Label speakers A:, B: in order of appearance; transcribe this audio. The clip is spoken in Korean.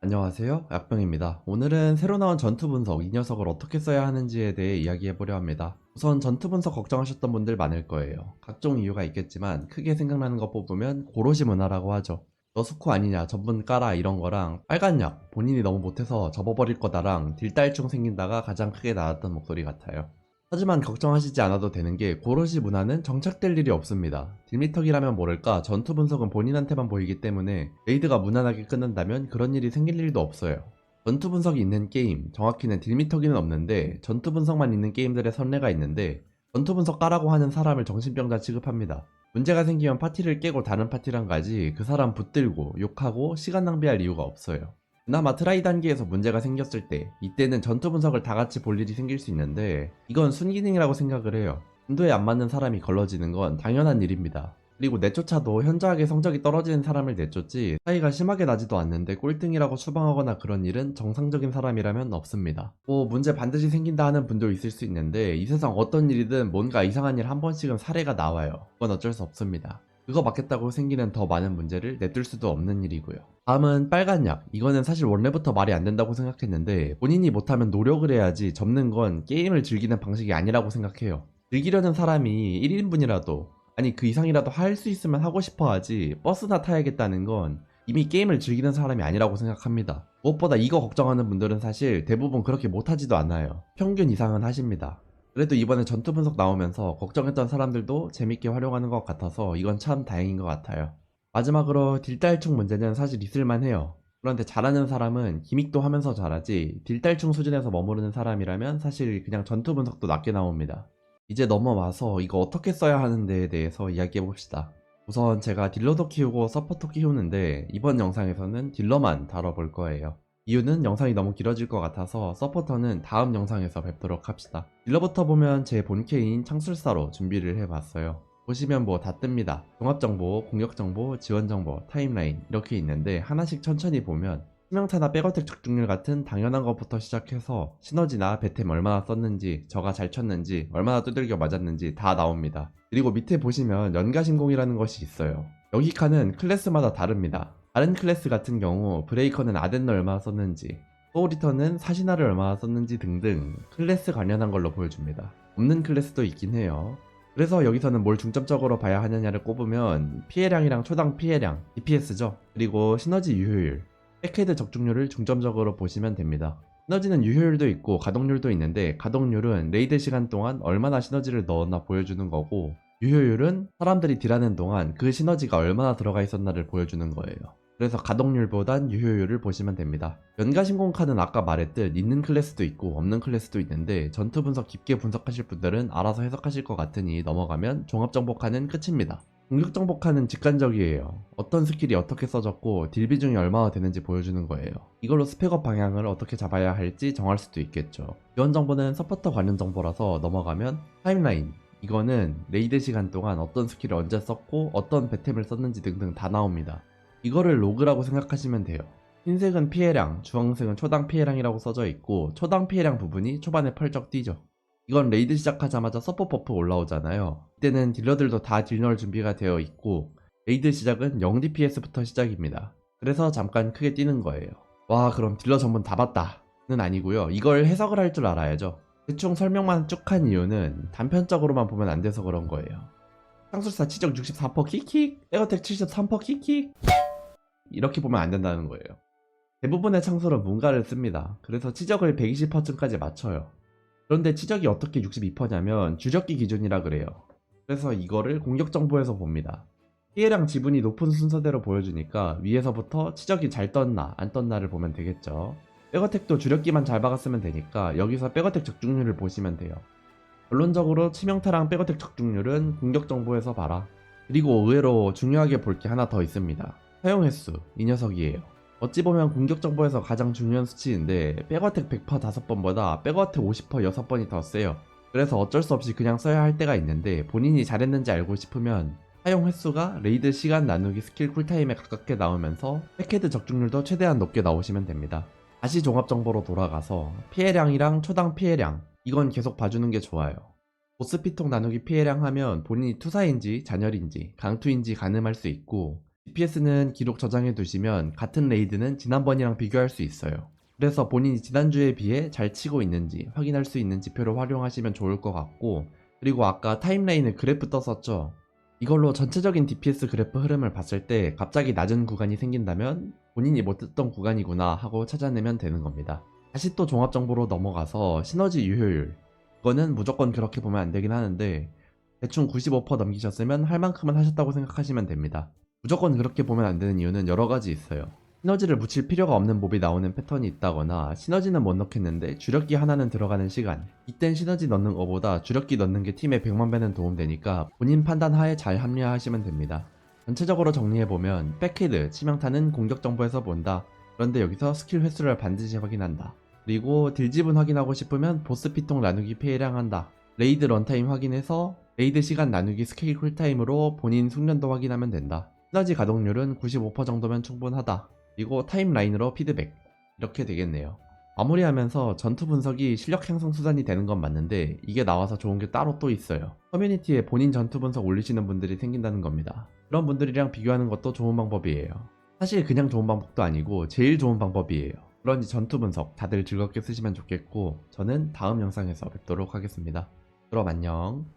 A: 안녕하세요. 약병입니다. 오늘은 새로 나온 전투 분석, 이 녀석을 어떻게 써야 하는지에 대해 이야기해보려 합니다. 우선 전투 분석 걱정하셨던 분들 많을 거예요. 각종 이유가 있겠지만 크게 생각나는 것 뽑으면 고로시 문화라고 하죠. 너 스코 아니냐, 전분 까라 이런 거랑 빨간 약, 본인이 너무 못해서 접어버릴 거다랑 딜딸충 생긴다가 가장 크게 나왔던 목소리 같아요. 하지만 걱정하시지 않아도 되는 게 고로시 문화는 정착될 일이 없습니다. 딜미터기라면 모를까 전투 분석은 본인한테만 보이기 때문에 레이드가 무난하게 끝난다면 그런 일이 생길 일도 없어요. 전투 분석이 있는 게임, 정확히는 딜미터기는 없는데 전투 분석만 있는 게임들의 선례가 있는데 전투 분석 까라고 하는 사람을 정신병자 취급합니다. 문제가 생기면 파티를 깨고 다른 파티랑 가지 그 사람 붙들고 욕하고 시간 낭비할 이유가 없어요. 그나마 트라이 단계에서 문제가 생겼을 때 이때는 전투 분석을 다 같이 볼 일이 생길 수 있는데 이건 순기능이라고 생각을 해요. 인도에 안 맞는 사람이 걸러지는 건 당연한 일입니다. 그리고 내쫓아도 현저하게 성적이 떨어지는 사람을 내쫓지 사이가 심하게 나지도 않는데 꼴등이라고 추방하거나 그런 일은 정상적인 사람이라면 없습니다. 뭐 문제 반드시 생긴다 하는 분도 있을 수 있는데 이 세상 어떤 일이든 뭔가 이상한 일 한 번씩은 사례가 나와요. 그건 어쩔 수 없습니다. 그거 맞겠다고 생기는 더 많은 문제를 내둘 수도 없는 일이고요. 다음은 빨간 약. 이거는 사실 원래부터 말이 안 된다고 생각했는데 본인이 못하면 노력을 해야지 접는 건 게임을 즐기는 방식이 아니라고 생각해요. 즐기려는 사람이 1인분이라도 아니 그 이상이라도 할 수 있으면 하고 싶어 하지 버스나 타야겠다는 건 이미 게임을 즐기는 사람이 아니라고 생각합니다. 무엇보다 이거 걱정하는 분들은 사실 대부분 그렇게 못하지도 않아요. 평균 이상은 하십니다. 그래도 이번에 전투 분석 나오면서 걱정했던 사람들도 재밌게 활용하는 것 같아서 이건 참 다행인 것 같아요. 마지막으로 딜딸충 문제는 사실 있을만 해요. 그런데 잘하는 사람은 기믹도 하면서 잘하지 딜딸충 수준에서 머무르는 사람이라면 사실 그냥 전투 분석도 낮게 나옵니다. 이제 넘어와서 이거 어떻게 써야 하는데에 대해서 이야기해 봅시다. 우선 제가 딜러도 키우고 서포터 키우는데 이번 영상에서는 딜러만 다뤄볼 거예요. 이유는 영상이 너무 길어질 것 같아서 서포터는 다음 영상에서 뵙도록 합시다. 딜러부터 보면 제 본캐인 창술사로 준비를 해봤어요. 보시면 뭐 다 뜹니다. 종합정보, 공격정보, 지원정보, 타임라인 이렇게 있는데 하나씩 천천히 보면 치명타나 백어택 적중률 같은 당연한 것부터 시작해서 시너지나 배템 얼마나 썼는지 저가 잘 쳤는지 얼마나 두들겨 맞았는지 다 나옵니다. 그리고 밑에 보시면 연가신공이라는 것이 있어요. 여기 칸은 클래스마다 다릅니다. 다른 클래스 같은 경우 브레이커는 아덴너 얼마나 썼는지 소울리턴은 사시나를 얼마나 썼는지 등등 클래스 관련한 걸로 보여줍니다. 없는 클래스도 있긴 해요. 그래서 여기서는 뭘 중점적으로 봐야 하느냐를 꼽으면 피해량이랑 초당 피해량, DPS죠. 그리고 시너지 유효율, 백헤드 적중률을 중점적으로 보시면 됩니다. 시너지는 유효율도 있고 가동률도 있는데 가동률은 레이드 시간 동안 얼마나 시너지를 넣었나 보여주는 거고 유효율은 사람들이 딜하는 동안 그 시너지가 얼마나 들어가 있었나를 보여주는 거예요. 그래서 가동률보단 유효율을 보시면 됩니다. 연가 신공카는 아까 말했듯 있는 클래스도 있고 없는 클래스도 있는데 전투 분석 깊게 분석하실 분들은 알아서 해석하실 것 같으니 넘어가면 종합정보카는 끝입니다. 공격정보카는 직관적이에요. 어떤 스킬이 어떻게 써졌고 딜 비중이 얼마나 되는지 보여주는 거예요. 이걸로 스펙업 방향을 어떻게 잡아야 할지 정할 수도 있겠죠. 지원 정보는 서포터 관련 정보라서 넘어가면 타임라인. 이거는 레이드 시간 동안 어떤 스킬을 언제 썼고 어떤 배템을 썼는지 등등 다 나옵니다. 이거를 로그라고 생각하시면 돼요. 흰색은 피해량, 주황색은 초당 피해량이라고 써져 있고 초당 피해량 부분이 초반에 펄쩍 뛰죠. 이건 레이드 시작하자마자 서포 버프 올라오잖아요. 이때는 딜러들도 다딜 넣을 준비가 되어 있고 레이드 시작은 0DPS부터 시작입니다. 그래서 잠깐 크게 뛰는 거예요. 와 그럼 딜러 전문 다 봤다 는 아니고요. 이걸 해석을 할 줄 알아야죠. 대충 설명만 쭉 한 이유는 단편적으로만 보면 안 돼서 그런 거예요. 상술사 치적 64% 킥킥, 에어텍 73% 킥킥 이렇게 보면 안 된다는 거예요. 대부분의 창술은 문가를 씁니다. 그래서 치적을 120%쯤까지 맞춰요. 그런데 치적이 어떻게 62%냐면 주적기 기준이라 그래요. 그래서 이거를 공격 정보에서 봅니다. 피해량 지분이 높은 순서대로 보여주니까 위에서부터 치적이 잘 떴나 안 떴나를 보면 되겠죠. 백어택도 주력기만 잘 박았으면 되니까 여기서 백어택 적중률을 보시면 돼요. 결론적으로 치명타랑 백어택 적중률은 공격 정보에서 봐라. 그리고 의외로 중요하게 볼 게 하나 더 있습니다. 사용 횟수 이 녀석이에요. 어찌 보면 공격 정보에서 가장 중요한 수치인데 백어택 100% 5번보다 백어택 50% 6번이 더 세요. 그래서 어쩔 수 없이 그냥 써야 할 때가 있는데 본인이 잘했는지 알고 싶으면 사용 횟수가 레이드 시간 나누기 스킬 쿨타임에 가깝게 나오면서 백헤드 적중률도 최대한 높게 나오시면 됩니다. 다시 종합정보로 돌아가서 피해량이랑 초당 피해량 이건 계속 봐주는 게 좋아요. 보스 피통 나누기 피해량 하면 본인이 투사인지 잔열인지 강투인지 가늠할 수 있고 DPS는 기록 저장해 두시면 같은 레이드는 지난번이랑 비교할 수 있어요. 그래서 본인이 지난주에 비해 잘 치고 있는지 확인할 수 있는 지표를 활용하시면 좋을 것 같고 그리고 아까 타임라인에 그래프 떴었죠. 이걸로 전체적인 DPS 그래프 흐름을 봤을 때 갑자기 낮은 구간이 생긴다면 본인이 못 듣던 구간이구나 하고 찾아내면 되는 겁니다. 다시 또 종합 정보로 넘어가서 시너지 유효율. 이거는 무조건 그렇게 보면 안 되긴 하는데 대충 95% 넘기셨으면 할 만큼은 하셨다고 생각하시면 됩니다. 무조건 그렇게 보면 안 되는 이유는 여러 가지 있어요. 시너지를 붙일 필요가 없는 몹이 나오는 패턴이 있다거나 시너지는 못 넣겠는데 주력기 하나는 들어가는 시간 이땐 시너지 넣는 것보다 주력기 넣는 게 팀에 100만 배는 도움되니까 본인 판단 하에 잘 합리화하시면 됩니다. 전체적으로 정리해보면 백헤드, 치명타는 공격 정보에서 본다. 그런데 여기서 스킬 횟수를 반드시 확인한다. 그리고 딜집은 확인하고 싶으면 보스 피통 나누기 폐해량한다. 레이드 런타임 확인해서 레이드 시간 나누기 스킬 쿨타임으로 본인 숙련도 확인하면 된다. 시너지 가동률은 95% 정도면 충분하다. 그리고 타임라인으로 피드백. 이렇게 되겠네요. 마무리하면서 전투 분석이 실력 향상 수단이 되는 건 맞는데 이게 나와서 좋은 게 따로 또 있어요. 커뮤니티에 본인 전투 분석 올리시는 분들이 생긴다는 겁니다. 그런 분들이랑 비교하는 것도 좋은 방법이에요. 사실 그냥 좋은 방법도 아니고 제일 좋은 방법이에요. 그러니 전투 분석 다들 즐겁게 쓰시면 좋겠고 저는 다음 영상에서 뵙도록 하겠습니다. 그럼 안녕.